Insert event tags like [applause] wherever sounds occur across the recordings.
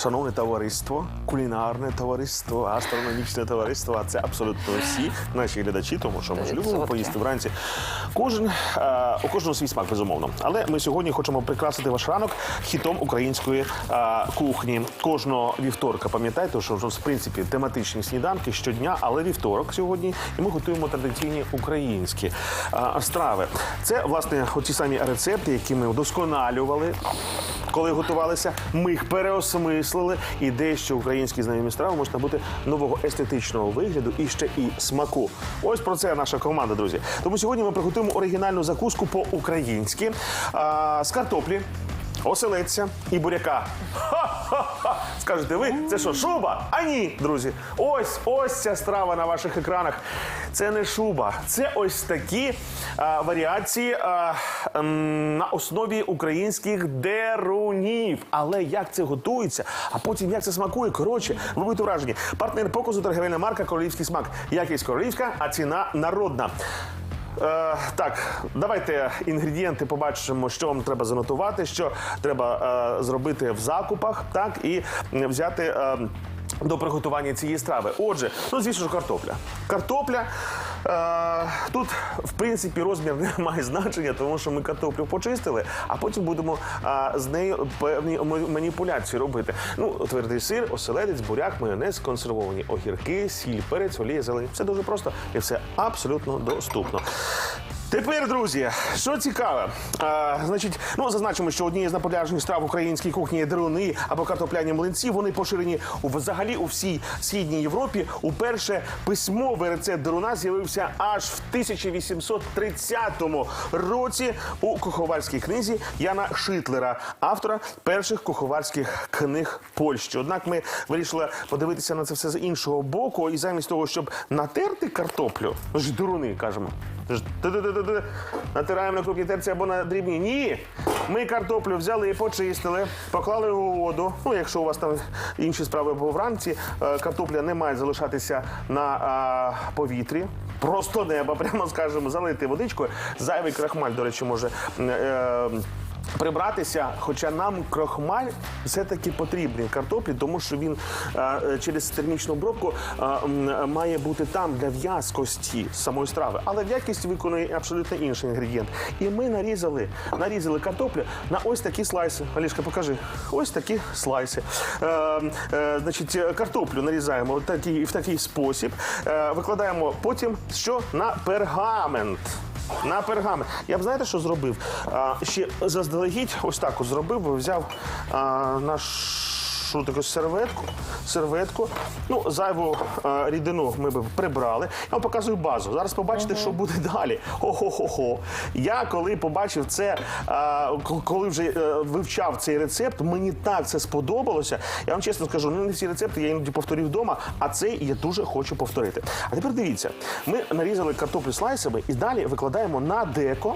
шановне товариство, кулінарне товариство, астрономічне товариство, а це абсолютно всі наші глядачі, тому що ми ж любимо поїсти вранці. Кожен е, у кожного свій смак, безумовно. Але ми сьогодні хочемо прикрасити ваш ранок хітом української е, кухні. Кожного вівторка. Пам'ятайте, що вже в принципі тематичні сніданки щодня, але вівторок сьогодні, і ми готуємо традиційні українські е, страви. Це власне оті самі рецепти, які ми вдосконалювали коли готувалися, ми їх переосмислили, і дещо українські знайомі страви можуть набути нового естетичного вигляду і ще і смаку. Ось про це наша команда, друзі. Тому сьогодні ми приготуємо оригінальну закуску по-українськи з картоплі. Оселедця і буряка. [laughs] Скажете ви, це що, шуба? А ні, друзі. Ось ось ця страва на ваших екранах. Це не шуба, це ось такі а, варіації а, ем, на основі українських дерунів. Але як це готується, а потім як це смакує, коротше, ви будете вражені. Партнер показу торгівельна марка Королівський смак. Якість королівська, а ціна народна. Е, так, давайте інгредієнти побачимо, що вам треба занотувати, що треба е, зробити в закупах, так і взяти. Е, до приготування цієї страви. Отже, ну звісно ж, картопля. Картопля е, тут, в принципі, розмір не [laughs] має значення, тому що ми картоплю почистили, а потім будемо е, з нею певні маніпуляції робити. Ну, твердий сир, оселедець, буряк, майонез, консервовані огірки, сіль, перець, олія, зелень. Все дуже просто і все абсолютно доступно. Тепер, друзі, що цікаве, а, значить, ну зазначимо, що однією з наполяжних страв українській кухні є деруни або картопляні млинці. Вони поширені взагалі у всій східній Європі. Уперше письмовий рецепт деруна з'явився аж в 1830 році у куховарській книзі Яна Шитлера, автора перших куховарських книг Польщі. Однак ми вирішили подивитися на це все з іншого боку, і замість того, щоб натерти картоплю, ну ж деруни кажемо. Натираємо на крупній терці або на дрібні. Ні. Ми картоплю взяли, почистили, поклали у воду. Ну, якщо у вас там інші справи або вранці, е, картопля не має залишатися на а, повітрі. Просто неба, [laughs] прямо скажемо, залити водичкою. Зайвий крахмаль, до речі, може. е, Прибратися, хоча нам крохмаль все-таки потрібний картоплі, тому що він е, е, через термічну обробку е, має бути там для в'язкості самої страви, але в'якість виконує абсолютно інший інгредієнт. І ми нарізали, нарізали картоплю на ось такі слайси. Алішка, покажи, ось такі слайси. Значить, картоплю нарізаємо в такий, в такий спосіб. Викладаємо потім що на пергамент. На пергамент. Я б знаєте, що зробив? Ще заздалегідь, ось так от зробив, взяв а, нашу таку серветку, серветку. Ну, зайву а, рідину ми б прибрали. Я вам показую базу. Зараз побачите, що буде далі. Хо-хо-хо-хо. Я коли побачив це, к- коли вже е, вивчав цей рецепт, мені так це сподобалося. Я вам чесно скажу, ну не всі рецепти я іноді повторюю вдома, а цей я дуже хочу повторити. А тепер дивіться, ми нарізали картоплю слайсами і далі викладаємо на деко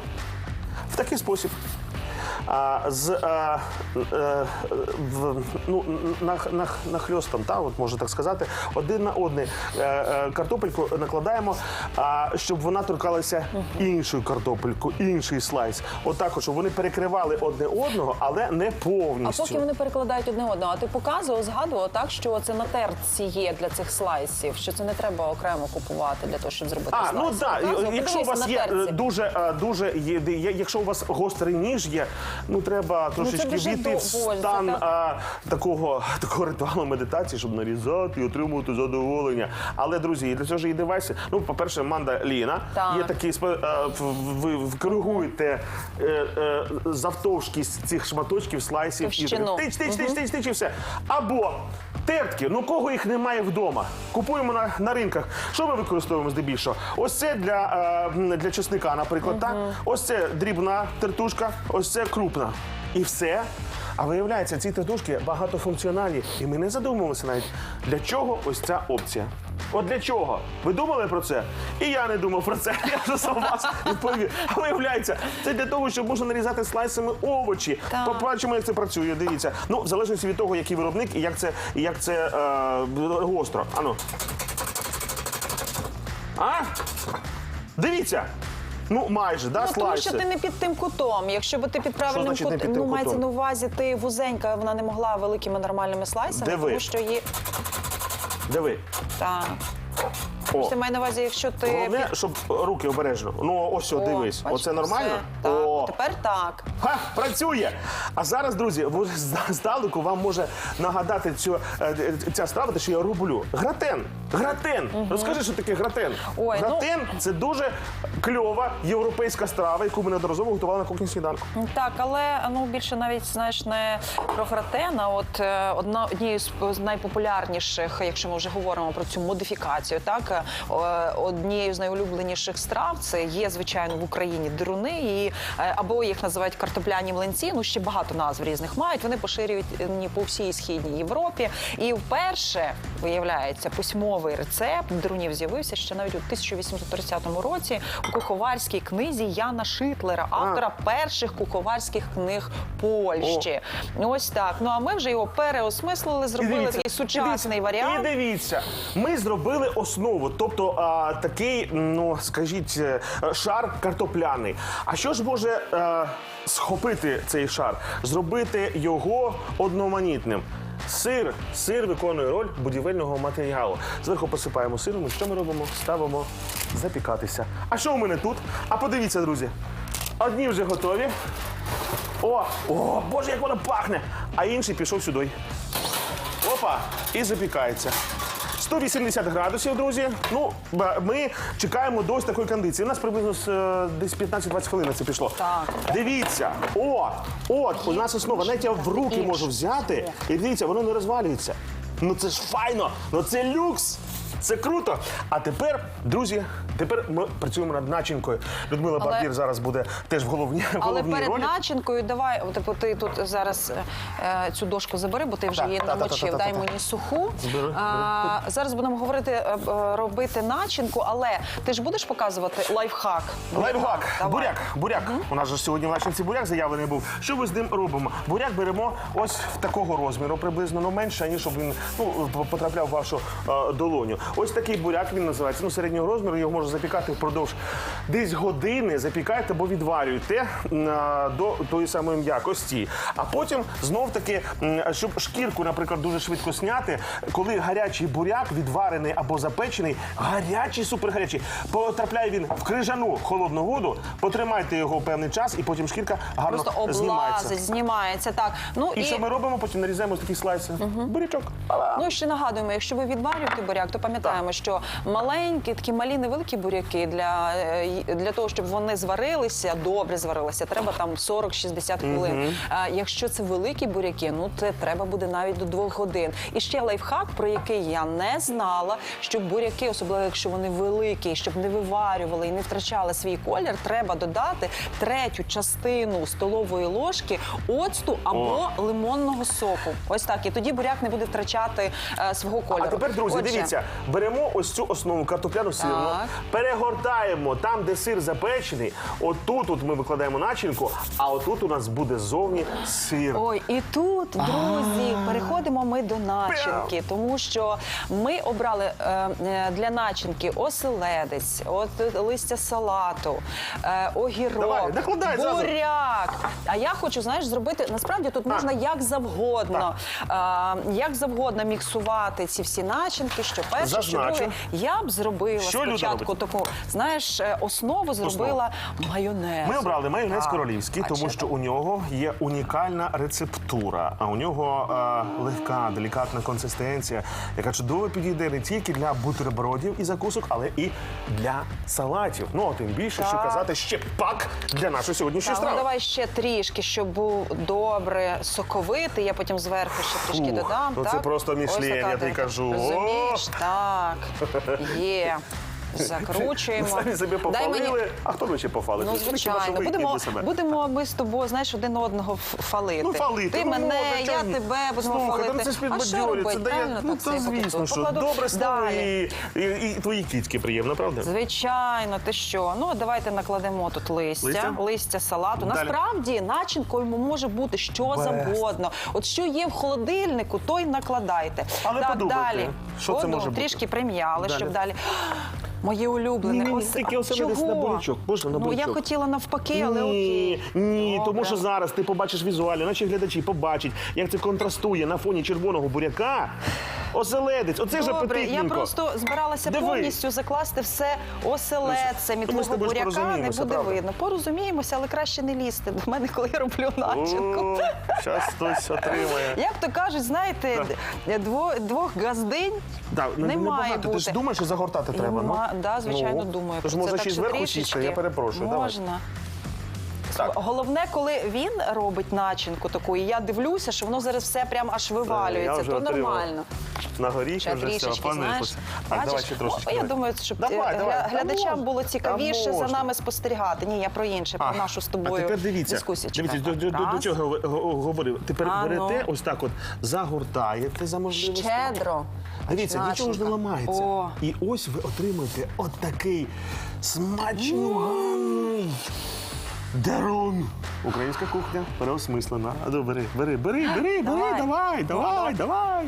в такий спосіб. А, з а, е, в, ну, на, на, нахльостом, та, от можна так сказати, один на один е, картопельку накладаємо, а, щоб вона торкалася іншою картопелькою, інший слайс. Отак, от, щоб вони перекривали одне одного, але не А повністю. поки вони перекладають одне одного, а ти показував, згадував так, що це на терці є для цих слайсів, що це не треба окремо купувати для того, щоб зробити А, слайс. ну так, якщо у вас є е, дуже, дуже є- якщо у вас гострий ніж є, ну треба трошечки дуже війти в довго, стан а, такого, [laughs] такого ритуалу медитації, щоб нарізати і отримувати задоволення. Але, друзі, і для цього ж і девайси. Ну, по-перше, манда Ліна. Так. Є такий а, ви вкоригуєте е, е, завтовшкість цих шматочків, слайсів Товщину. тич, тич, тич, тич, тич і все. Або Тертки, ну кого їх немає вдома? Купуємо на, на ринках. Що ми використовуємо здебільшого? Ось це для, е, для чесника, наприклад. так? Ось це дрібна тертушка, ось це крупна. І все. А виявляється, ці тертушки багатофункціональні, і ми не задумувалися навіть, для чого ось ця опція. От для чого? Ви думали про це? І я не думав про це. [laughs] Я вже сам вас відповів. А виявляється, це для того, щоб можна нарізати слайсами овочі. Так. Побачимо, як це працює. Дивіться. Ну, в залежності від того, який виробник і як це, і як це е, гостро. Ану. А? Дивіться. Ну, майже, да, Ну, тому слайси. що ти не під тим кутом. Якщо би ти під правильним значить не кутом, під тим ну мається кутом? на увазі, ти вузенька, вона не могла великими нормальними слайсами, Диви. тому що її Диви. так. О. Ти має на увазі, якщо ти Головне, щоб руки обережно. Ну, ось, о, О, дивись. бачиш, Оце нормально? все. Так, О. тепер так. Ха, працює! А зараз, друзі, ви зда- здалеку вам може нагадати цю, е, ця страва, те, що я роблю. Гратен. Гратен. Розкажи, що таке гратен. Ой, ну- гратен це дуже кльова європейська страва, яку ми неодноразово готували на кухні сніданку. Так, але ну більше навіть знаєш не про гратен, а от е, одна однією з з найпопулярніших, якщо ми вже говоримо про цю модифікацію, так е, однією з найулюбленіших страв це є звичайно в Україні дируни, і е, або їх називають картопляні млинці. Ну ще багато назв різних мають. Вони поширюють по всій східній Європі. І вперше виявляється письмовий рецепт дирунів з'явився ще навіть у 1830 році у куховарській книзі Яна Шитлера, автора перших куховарських книг Польщі. Ось так. Ну а ми вже його переосмислили, зробили такий сучасний і варіант. дивіться, ми зробили основу, тобто а, такий, ну скажіть, е, шар картопляний. А що ж може е, схопити цей шар? Зробити його одноманітним. Сир, сир виконує роль будівельного матеріалу. Зверху посипаємо сиром. І що ми робимо? Ставимо запікатися. А що у мене тут? А подивіться, друзі. Одні вже готові. О, о, боже, як воно пахне! А інший пішов сюди. Опа, і запікається. 180 градусів, друзі. Ну, ми чекаємо до ось такої кондиції. У нас приблизно з, е, десь 15-20 хвилин це пішло. Так. Дивіться, о, от у нас основа. Навіть я в руки можу взяти, і дивіться, воно не розвалюється. Ну це ж файно, ну це люкс. Це круто. А тепер, друзі, тепер ми працюємо над начинкою. Людмила Але- Бардір зараз буде теж в головній, в Але головній перед ролі. начинкою давай, от, типу, ти тут зараз е, цю дошку забери, бо ти вже Так, її та, намочив. Дай мені суху. Збери, А, зараз будемо говорити, е, е, робити начинку, але ти ж будеш показувати лайфхак. Лайфхак, Давай. буряк, буряк. У нас же сьогодні в начинці буряк заявлений був. Що ми з ним робимо? Буряк беремо ось в такого розміру, приблизно ну менше, ніж щоб він ну, потрапляв в вашу е, долоню. Ось такий буряк він називається. Ну, середнього розміру його можна запікати впродовж десь години. Запікаєте або відварюєте до тої самої м'якості. А потім знов таки, щоб шкірку, наприклад, дуже швидко зняти, коли гарячий буряк відварений або запечений, гарячий, супергарячий, потрапляє він в крижану холодну воду, потримайте його певний час, і потім шкірка гарно Просто облазить, знімається. знімається. Так. Ну, І, що ми робимо? Потім нарізаємо такі слайси. Бурячок. Ну і ще нагадуємо, якщо ви відварюєте буряк, то пам'ятаємо, що маленькі, такі малі невеликі буряки для, е, для того, щоб вони зварилися, добре зварилися, треба там 40-60 хвилин. А якщо це великі буряки, ну це треба буде навіть до двох годин. І ще лайфхак, про який я не знала, що буряки, особливо якщо вони великі, щоб не виварювали і не втрачали свій колір, треба додати третю частину столової ложки оцту або лимонного соку. Ось так. І тоді буряк не буде втрачати е, свого кольору. А тепер, друзі, Отже, дивіться, беремо ось цю основу картопляну сирну, Так. Перегортаємо там, де сир запечений. Отут от ми викладаємо начинку, а отут у нас буде зовні сир. Ой, і тут, друзі, переходимо ми до начинки, тому що ми обрали е, е, для начинки оселедець, от е, листя салату, е, огірок, Давай, накладай зразу. буряк. А я хочу, знаєш, зробити насправді тут можна як завгодно, е, як завгодно міксувати ці всі начинки. Що перше, що Зазначу. друге, я б зробила Що Люда спочатку таку, знаєш, е, основу зробила майонез. Ми обрали майонез Так. королівський, тому Бачите? що у нього є унікальна рецептура, а у нього е, легка, делікатна консистенція, яка чудово підійде не тільки для бутербродів і закусок, але і для салатів. Ну а тим більше, що казати, ще пак для нашої сьогоднішньої Так, ну страви. давай ще трішки, щоб був добре соковитий. Я потім зверху ще трішки Фух, додам. ну це просто Ось Мішлен, я тобі кажу. Розумієш? Так. Є. [laughs] Закручуємо. Самі собі Дай мені- а хто ми ще пофалити? Ну, звичайно, будемо, будемо ми з тобою, знаєш, один одного ф- фалити. Ну, фалити. Ти ну, мене, може, я чого тебе будемо Слухай, фалити. Та це ж а що підбадьорює, робити? це дає, Правильно, ну, так звісно, що Покладу добре слово далі. і, і, і твої кітки приємно, правда? Звичайно, ти що? Ну давайте накладемо тут листя, Листя? листя, салату. Далі. Насправді начинкою може бути що завгодно. От що є в холодильнику, то й накладайте. Але так, подумайте, далі. що це може бути? трішки прим'яли, Далі. щоб далі. Моє улюблене. Ні-ні-ні, Ось- тільки а на бурячок. Можна на Ну я хотіла навпаки, але ні, окей. ні, тому що зараз ти побачиш візуально, наші глядачі побачать, як це контрастує на фоні червоного буряка. Оселедець, оце ж Добре, я апетитненько. просто збиралася Диви. повністю закласти все оселедцем і Ну, ми з твого тобою ж буряка не порозуміємося, буде правда? видно. Порозуміємося, але краще не лізти до мене, коли я роблю начинку. Зараз хтось отримає. Як то кажуть, знаєте, дво, двох газдинь Да, не- не має небагато. бути. Ти ж думаєш, що загортати треба? Ма- ну? да, звичайно, Ну, думаю. Тож про можна ще й що зверху сісти, трішечки я перепрошую. Давай. Можна. Так. Головне, коли він робить начинку таку, і я дивлюся, що воно зараз все прям аж вивалюється, вже то отримав. нормально. На горі Ще вже все, знаєш. Так, давай ще трошечки. Я думаю, щоб Давай, е, давай. глядачам було цікавіше за нами спостерігати. Ні, я про інше, про нашу з тобою А тепер дивіться, дискусію. дивіться до, до, до, до чого говорив. Тепер А, берете ну. ось так от, загортаєте за можливості. Щедро. Дивіться, нічого ж не ламається. О. І ось ви отримаєте от такий смачнюганий дарун. Українська кухня переосмислена. А ну, бери, бери, бери, бери, бери, Давай. давай, давай, давай.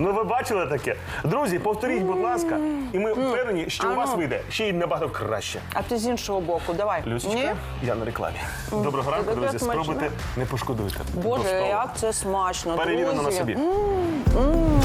Ну, ви бачили таке? Друзі, повторіть, будь ласка, і ми впевнені, що у вас Ану. вийде ще й набагато краще. А ти з іншого боку, давай. Ні? Люсічка, я на рекламі. Доброго ранку, друзі. Спробуйте, не пошкодуйте. Боже, столу. як це смачно. Перевірено на друзі. собі. М,